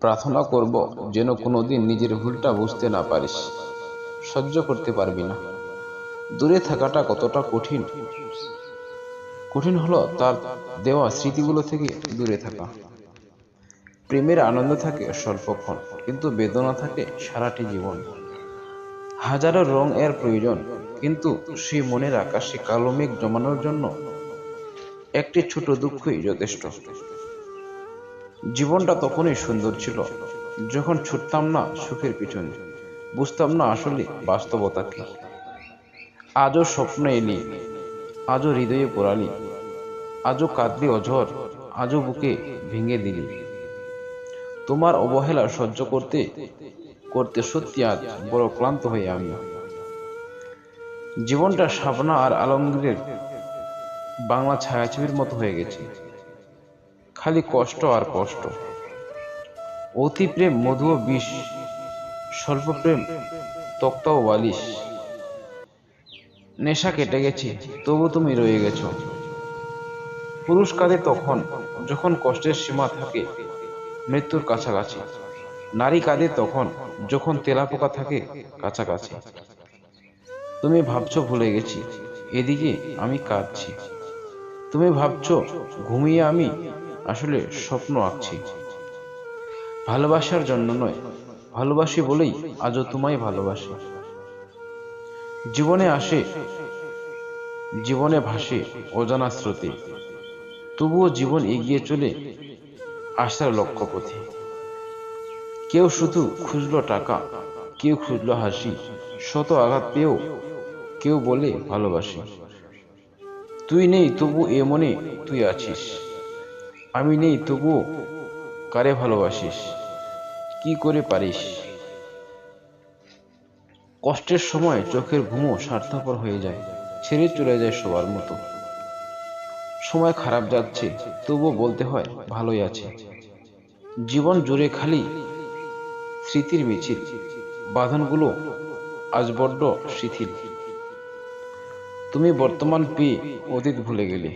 প্রার্থনা করব যেন কোনোদিন নিজের ভুলটা বুঝতে না পারিস। সহ্য করতে পারবি না। দূরে থাকাটা কতটা কঠিন। কঠিন হলো তার দেওয়া স্মৃতিগুলো থেকে দূরে থাকা। প্রেমের আনন্দ থাকে স্বল্পক্ষণ, কিন্তু বেদনা থাকে সারাটি জীবন। হাজারো রং এর প্রয়োজন, কিন্তু সেই মনের আকাশে কালো মেঘ জমানোর জন্য একটি ছোট দুঃখই যথেষ্ট। জীবনটা তখনই সুন্দর ছিল, যখন ছুটতাম না সুখের পিছনে। বুঝতাম না আসলে বাস্তবতা কি। আজও স্বপ্ন এলি, আজও হৃদয়ে পোড়ালি, আজও কাঁদলি অঝর, আজও বুকে ভেঙে দিলি। তোমার অবহেলা সহ্য করতে করতে সত্যি আজ বড় ক্লান্ত হয়ে আমি। জীবনটা শাবনা আর আলমগীরের বাংলা ছায়াছবির মতো হয়ে গেছে। খালি কষ্ট আর কষ্ট। অতি প্রেম, মধু বিষ, স্বল্প প্রেম, তক্তা ও বালিশ। নেশা কেটে গেছে, তবু তুমি রয়ে গেছো। পুরুষ কাঁদে তখন, যখন কষ্টের সীমা থাকে মৃত্যুর কাছাকাছি। নারী কাঁদে তখন, যখন তেলাপোকা থাকে কাছাকাছি। তুমি ভাবছ ভুলে গেছি, এদিকে আমি কাঁদছি। তুমি ভাবছ ঘুমিয়ে আমি আসলে স্বপ্ন আঁকছি। ভালোবাসার জন্য নয়, ভালোবাসি বলেই আজও তোমায় ভালোবাসি। জীবনে আসে, জীবনে ভাসে অজানা স্রোতে তবুও জীবন এগিয়ে চলে আসার লক্ষ্যপথে। কেউ শুধু খুঁজলো টাকা, কেউ খুঁজলো হাসি, শত আঘাত পেয়েও কেউ বলে ভালোবাসি। তুই নেই তবু এ মনে তুই আছিস। আমি নেই, তবুও কারে ভালোবাসিস? কি করে পারিস? কষ্টের সময় চোখের ঘুমও স্বার্থপর হয়ে যায়, ছেড়ে চলে যায় সবার মতো। সময় খারাপ যাচ্ছে, তবুও বলতে হয় ভালোই আছে। জীবন জুড়ে খালি স্মৃতির মিছিল, বাঁধনগুলো আজ বড্ড শিথিল। তুমি বর্তমান পেয়ে অতীত ভুলে গেলে।